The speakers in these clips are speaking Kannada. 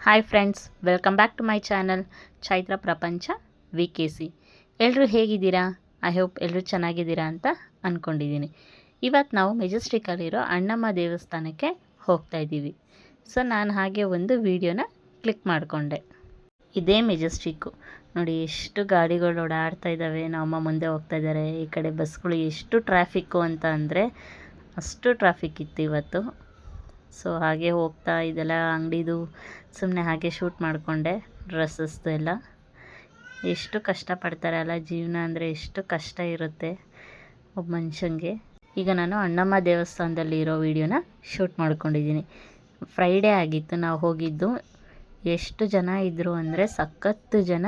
Hi friends welcome back to my channel Chaitra Prapancha V K C ಎಲ್ಲರೂ ಹೇಗಿದ್ದೀರಾ? ಐ ಹೋಪ್ ಎಲ್ಲರೂ ಚೆನ್ನಾಗಿದ್ದೀರಾ ಅಂತ ಅಂದ್ಕೊಂಡಿದ್ದೀನಿ ಇವತ್ತು ನಾವು ಮೆಜೆಸ್ಟಿಕಲ್ಲಿರೋ ಅಣ್ಣಮ್ಮ ದೇವಸ್ಥಾನಕ್ಕೆ ಹೋಗ್ತಾ ಇದ್ದೀವಿ. ಸೊ ನಾನು ಹಾಗೆ ಒಂದು ವಿಡಿಯೋನ ಕ್ಲಿಕ್ ಮಾಡಿಕೊಂಡೆ. ಇದೇ ಮೆಜೆಸ್ಟಿಕ್ಕು ನೋಡಿ, ಎಷ್ಟು ಗಾಡಿಗಳು ಓಡಾಡ್ತಾ ಇದ್ದಾವೆ. ನಮ್ಮಮ್ಮ ಮುಂದೆ ಹೋಗ್ತಾ ಇದ್ದಾರೆ. ಈ ಕಡೆ ಬಸ್ಗಳು ಎಷ್ಟು ಟ್ರಾಫಿಕ್ಕು ಅಂತ ಅಂದರೆ ಅಷ್ಟು ಟ್ರಾಫಿಕ್ ಇತ್ತು ಇವತ್ತು. ಸೊ ಹಾಗೆ ಹೋಗ್ತಾ ಇದೆಲ್ಲ ಅಂಗಡಿದು ಸುಮ್ಮನೆ ಹಾಗೆ ಶೂಟ್ ಮಾಡಿಕೊಂಡೆ ಡ್ರೆಸ್ಸಸ್ದು ಎಲ್ಲ. ಎಷ್ಟು ಕಷ್ಟಪಡ್ತಾರೆ ಅಲ್ಲ ಜೀವನ ಅಂದರೆ ಎಷ್ಟು ಕಷ್ಟ ಇರುತ್ತೆ ಒಬ್ಬ ಮನುಷ್ಯಂಗೆ. ಈಗ ನಾನು ಅಣ್ಣಮ್ಮ ದೇವಸ್ಥಾನದಲ್ಲಿ ಇರೋ ವಿಡಿಯೋನ ಶೂಟ್ ಮಾಡ್ಕೊಂಡಿದ್ದೀನಿ. ಫ್ರೈಡೇ ಆಗಿತ್ತು, ನಾವು ಹೋಗಿದ್ದು. ಎಷ್ಟು ಜನ ಇದ್ದರು ಅಂದರೆ ಸಖತ್ತು ಜನ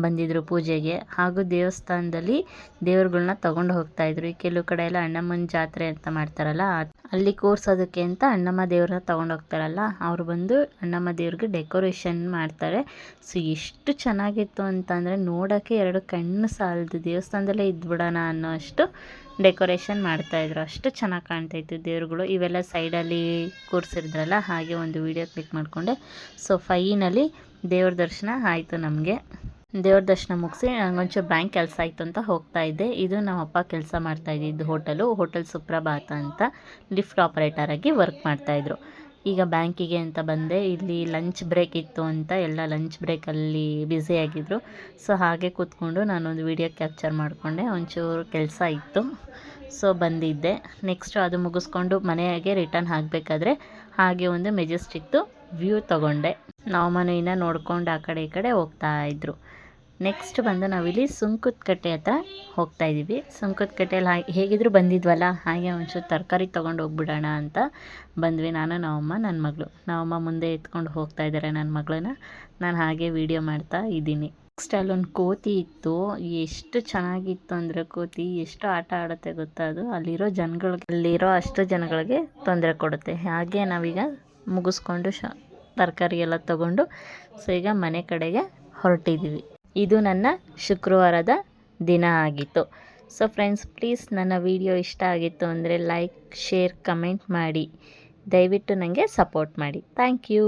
ಬಂದಿದ್ದರು ಪೂಜೆಗೆ. ಹಾಗೂ ದೇವಸ್ಥಾನದಲ್ಲಿ ದೇವ್ರುಗಳನ್ನ ತಗೊಂಡು ಹೋಗ್ತಾಯಿದ್ರು ಈ ಕೆಲವು ಕಡೆ ಎಲ್ಲ ಅಣ್ಣಮ್ಮನ ಜಾತ್ರೆ ಅಂತ ಮಾಡ್ತಾರಲ್ಲ ಅಲ್ಲಿ ಕೂರ್ಸೋದಕ್ಕೆ ಅಂತ ಅಣ್ಣಮ್ಮ ದೇವ್ರನ್ನ ತಗೊಂಡು ಹೋಗ್ತಾರಲ್ಲ, ಅವ್ರು ಬಂದು ಅಣ್ಣಮ್ಮ ದೇವ್ರಿಗೆ ಡೆಕೋರೇಷನ್ ಮಾಡ್ತಾರೆ. ಸೊ, ಎಷ್ಟು ಚೆನ್ನಾಗಿತ್ತು ಅಂತಂದರೆ ನೋಡೋಕ್ಕೆ ಎರಡು ಕಣ್ಣು ಸಾಲದು. ದೇವಸ್ಥಾನದಲ್ಲೇ ಇದ್ಬಿಡೋಣ ಅನ್ನೋ ಅಷ್ಟು ಡೆಕೋರೇಷನ್ ಮಾಡ್ತಾಯಿದ್ರು ಅಷ್ಟು ಚೆನ್ನಾಗಿ ಕಾಣ್ತಾಯಿತ್ತು ದೇವ್ರುಗಳು. ಇವೆಲ್ಲ ಸೈಡಲ್ಲಿ ಕೂರಿಸಿದ್ರಲ್ಲ, ಹಾಗೆ ಒಂದು ವಿಡಿಯೋ ಕ್ಲಿಕ್ ಮಾಡಿಕೊಂಡೆ. ಸೊ, ಫೈನಲಿ ದೇವ್ರ ದರ್ಶನ ಆಯಿತು ನಮಗೆ. ದೇವ್ರ ದರ್ಶನ ಮುಗಿಸಿ ನನಗೊಂಚೂರು ಬ್ಯಾಂಕ್ ಕೆಲಸ ಆಯಿತು ಅಂತ ಹೋಗ್ತಾ ಇದ್ದೆ. ಇದು ನಮ್ಮ ಅಪ್ಪ ಕೆಲಸ ಮಾಡ್ತಾ ಇದ್ದಿದ್ದು ಹೋಟೆಲು. ಹೋಟೆಲ್ ಸುಪ್ರಭಾತ ಅಂತ ಲಿಫ್ಟ್ ಆಪರೇಟರಾಗಿ ವರ್ಕ್ ಮಾಡ್ತಾಯಿದ್ರು ಈಗ ಬ್ಯಾಂಕಿಗೆ ಅಂತ ಬಂದೆ. ಇಲ್ಲಿ ಲಂಚ್ ಬ್ರೇಕ್ ಇತ್ತು ಅಂತ ಎಲ್ಲ ಲಂಚ್ ಬ್ರೇಕಲ್ಲಿ ಬ್ಯುಸಿಯಾಗಿದ್ದರು ಸೊ ಹಾಗೆ ಕೂತ್ಕೊಂಡು ನಾನೊಂದು ವಿಡಿಯೋ ಕ್ಯಾಪ್ಚರ್ ಮಾಡಿಕೊಂಡೆ. ಒಂಚೂರು ಕೆಲಸ ಇತ್ತು. ಸೊ ಬಂದಿದ್ದೆ. ನೆಕ್ಸ್ಟು ಅದು ಮುಗಿಸ್ಕೊಂಡು ಮನೆಗೆ ರಿಟರ್ನ್ ಆಗಬೇಕಾದ್ರೆ ಹಾಗೆ ಒಂದು ಮೆಜೆಸ್ಟಿಕ್ದು ವ್ಯೂ ತಗೊಂಡೆ. ನಾವು ಮನೆಯಿಂದ ನೋಡ್ಕೊಂಡು ಆ ಕಡೆ ಈ ಕಡೆ ಹೋಗ್ತಾ ಇದ್ರು. ನೆಕ್ಸ್ಟ್ ಬಂದು ನಾವಿಲ್ಲಿ ಸುಂಕದಕಟ್ಟೆ ಹತ್ರ ಹೋಗ್ತಾ ಇದ್ದೀವಿ ಸುಂಕದಕಟ್ಟೆಯಲ್ಲಿ ಹಾಗೆ ಹೇಗಿದ್ರು ಬಂದಿದ್ವಲ್ಲ, ಹಾಗೆ ಒಂಚೂರು ತರಕಾರಿ ತೊಗೊಂಡು ಹೋಗ್ಬಿಡೋಣ ಅಂತ ಬಂದ್ವಿ ನಾನು ನಮ್ಮಮ್ಮ ನನ್ನ ಮಗಳು. ನಮ್ಮಮ್ಮ ಮುಂದೆ ಎತ್ಕೊಂಡು ಹೋಗ್ತಾ ಇದ್ದಾರೆ ನನ್ನ ಮಗಳನ್ನ. ನಾನು ಹಾಗೆ ವೀಡಿಯೋ ಮಾಡ್ತಾ ಇದ್ದೀನಿ. ನೆಕ್ಸ್ಟ್ ಅಲ್ಲೊಂದು ಕೋತಿ ಇತ್ತು. ಎಷ್ಟು ಚೆನ್ನಾಗಿತ್ತು ಅಂದರೆ ಕೋತಿ, ಎಷ್ಟು ಆಟ ಆಡುತ್ತೆ ಗೊತ್ತಾ ಅದು? ಅಲ್ಲಿರೋ ಜನಗಳಿಗೆ, ಅಲ್ಲಿರೋ ಅಷ್ಟು ಜನಗಳಿಗೆ ತೊಂದರೆ ಕೊಡುತ್ತೆ. ಹಾಗೆ ನಾವೀಗ ಮುಗಿಸ್ಕೊಂಡು ಶ, ತರಕಾರಿ ಎಲ್ಲ ತೊಗೊಂಡು, ಸೊ ಈಗ ಮನೆ ಕಡೆಗೆ ಹೊರಟಿದ್ದೀವಿ ಇದು ನನ್ನ ಶುಕ್ರವಾರದ ದಿನ ಆಗಿತ್ತು. ಸೊ ಫ್ರೆಂಡ್ಸ್ ಪ್ಲೀಸ್ ನನ್ನ ವಿಡಿಯೋ ಇಷ್ಟ ಆಗಿತ್ತು ಅಂದರೆ ಲೈಕ್ ಶೇರ್ ಕಮೆಂಟ್ ಮಾಡಿ. ದಯವಿಟ್ಟು ನನಗೆ ಸಪೋರ್ಟ್ ಮಾಡಿ. Thank you